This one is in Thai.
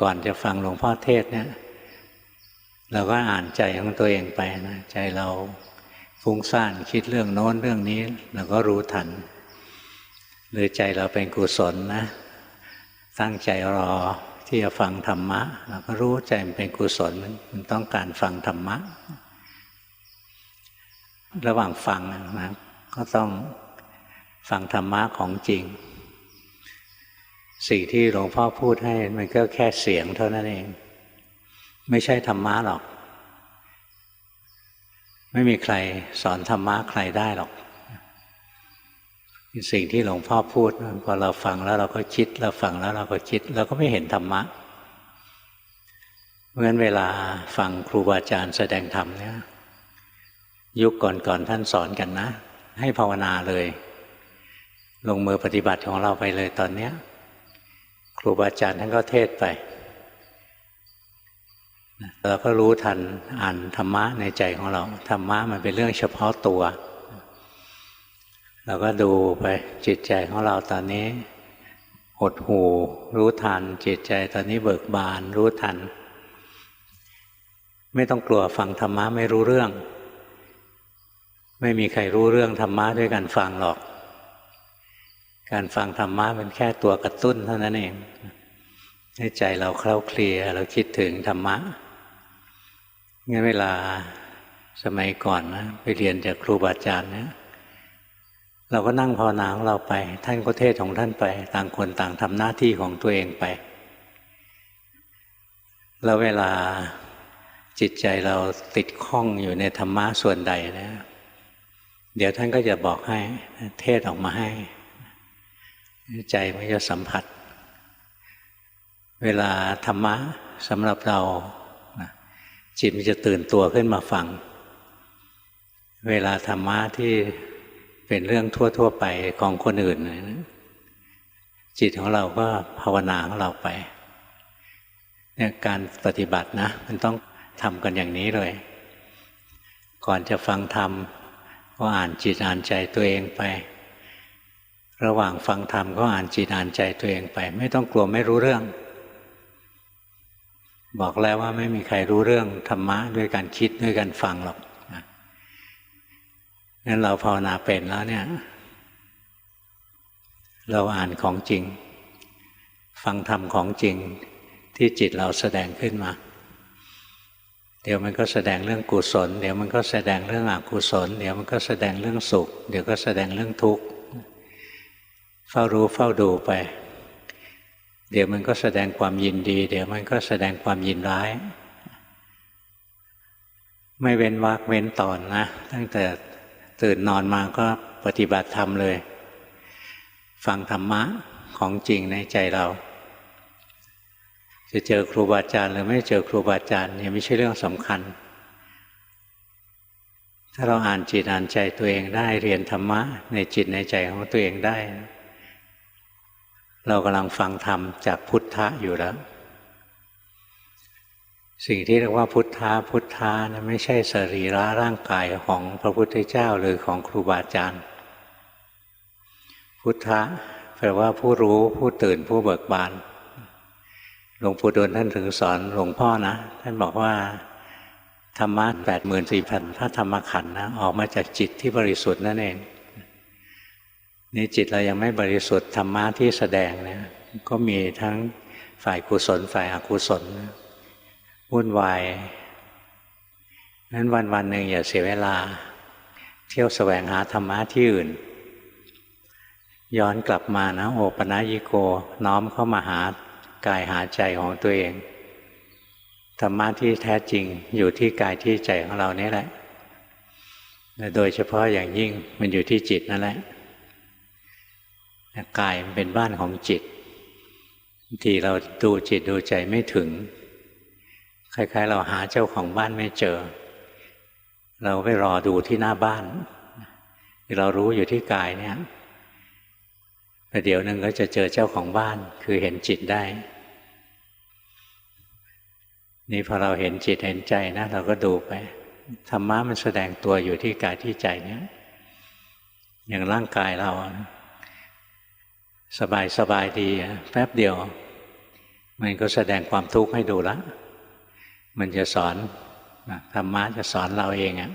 ก่อนจะฟังหลวงพ่อเทศเนี่ยเราก็อ่านใจของตัวเองไปนะใจเราฟุ้งซ่านคิดเรื่องโน้นเรื่องนี้ เราก็รู้ทัน หรือใจเราเป็นกุศลนะ ตั้งใจรอที่จะฟังธรรมะ เราก็รู้ใจมันเป็นกุศลมันต้องการฟังธรรมะ ระหว่างฟังนะก็ต้องฟังธรรมะของจริง สิ่งที่หลวงพ่อพูดให้มันก็แค่เสียงเท่านั้นเอง ไม่ใช่ธรรมะหรอก ไม่มีใครสอนธรรมะใครได้หรอก สิ่งที่หลวงพ่อพูดพอเราฟังแล้วเราก็คิด เราฟังแล้วเราก็คิด เราก็ไม่เห็นธรรมะเพราะฉะนั้นเวลาฟังครูบาอาจารย์แสดงธรรมเนี่ยยุคก่อนๆท่านสอนกันนะ ให้ภาวนาเลย ลงมือปฏิบัติของเราไปเลยตอนเนี้ย ครูบาอาจารย์ท่านก็เทศไปเราก็รู้ทันอ่านธรรมะในใจของเรา ธรรมะมันเป็นเรื่องเฉพาะตัว เราก็ดูไปจิตใจของเราตอนนี้หดหูรู้ทัน จิตใจตอนนี้เบิกบาน รู้ทัน ไม่ต้องกลัวฟังธรรมะไม่รู้เรื่อง ไม่มีใครรู้เรื่องธรรมะด้วยการฟังหรอก การฟังธรรมะเป็นแค่ตัวกระตุ้นเท่านั้นเองให้ใจเราเคล้าเคลียเราคิดถึงธรรมะงั้นเวลาสมัยก่อนนะไปเรียนจากครูบาอาจารย์เนี่ยเราก็นั่งภาวนาของเราไป ท่านก็เทศของท่านไป ต่างคนต่างทำหน้าที่ของตัวเองไป แล้วเวลาจิตใจเราติดข้องอยู่ในธรรมะส่วนใดนะเดี๋ยวท่านก็จะบอกให้เทศออกมาให้ ใจมันจะสัมผัส เวลาธรรมะสำหรับเราจิตมันจะตื่นตัวขึ้นมาฟัง เวลาธรรมะที่เป็นเรื่องทั่ว ๆ ไปของคนอื่น จิตของเราก็ภาวนาของเราไปเนี่ยการปฏิบัตินะ มันต้องทำกันอย่างนี้เลย ก่อนจะฟังธรรมก็อ่านจิตอ่านใจตัวเองไป ระหว่างฟังธรรมก็อ่านจิตอ่านใจตัวเองไป ไม่ต้องกลัวไม่รู้เรื่อง บอกแล้วว่าไม่มีใครรู้เรื่องธรรมะด้วยการคิดด้วยการฟังหรอกงั้นเราภาวนาเป็นแล้วเนี่ย เราอ่านของจริง ฟังธรรมของจริงที่จิตเราแสดงขึ้นมา เดี๋ยวมันก็แสดงเรื่องกุศล เดี๋ยวมันก็แสดงเรื่องอกุศล เดี๋ยวมันก็แสดงเรื่องสุข เดี๋ยวก็แสดงเรื่องทุกข์ เฝ้ารู้เฝ้าดูไป เดี๋ยวมันก็แสดงความยินดี เดี๋ยวมันก็แสดงความยินร้าย ไม่เว้นวากเว้นตอนนะ ตั้งแต่ตื่นนอนมาก็ปฏิบัติธรรมเลย ฟังธรรมะของจริงในใจเรา จะเจอครูบาอาจารย์หรือไม่เจอครูบาอาจารย์เนี่ยไม่ใช่เรื่องสำคัญ ถ้าเราอ่านจิตอ่านใจตัวเองได้เรียนธรรมะในจิตในใจของตัวเองได้ เรากำลังฟังธรรมจากพุทธะอยู่แล้ว สิ่งที่เรียกว่าพุทธะพุทธะนะไม่ใช่สรีระร่างกายของพระพุทธเจ้าหรือของครูบาอาจารย์ พุทธะแปลว่าผู้รู้ผู้ตื่นผู้เบิกบานหลวงปู่ดูลท่านถึงสอนหลวงพ่อนะ ท่านบอกว่าธรรมะแปดหมื่นสี่พันพระธรรมขันธ์นะออกมาจากจิตที่บริสุทธิ์นั่นเอง นี่จิตเรายังไม่บริสุทธิ์ธรรมะที่แสดงเนี่ยก็มีทั้งฝ่ายกุศลฝ่ายอกุศลวุ่นวายนั้นวันวันหนึ่งอย่าเสียเวลา เที่ยวแสวงหาธรรมะที่อื่น ย้อนกลับมานะ โอปนัญิโกน้อมเข้ามาหากายหาใจของตัวเองธรรมะที่แท้จริงอยู่ที่กายที่ใจของเรานี่แหละโดยเฉพาะอย่างยิ่งมันอยู่ที่จิตนั่นแหละ กายมันเป็นบ้านของจิตบางทีเราดูจิตดูใจไม่ถึง คล้าย ๆ เราหาเจ้าของบ้านไม่เจอ เราไปรอดูที่หน้าบ้าน เรารู้อยู่ที่กายเนี่ยแต่เดี๋ยวนึงก็จะเจอเจ้าของบ้านคือเห็นจิตได้ นี่พอเราเห็นจิตเห็นใจนะ เราก็ดูไปธรรมะมันแสดงตัวอยู่ที่กายที่ใจเนี่ยอย่างร่างกายเรา สบายสบายดีแป๊บเดียว มันก็แสดงความทุกข์ให้ดูละ มันจะสอนธรรมะจะสอนเราเองอะ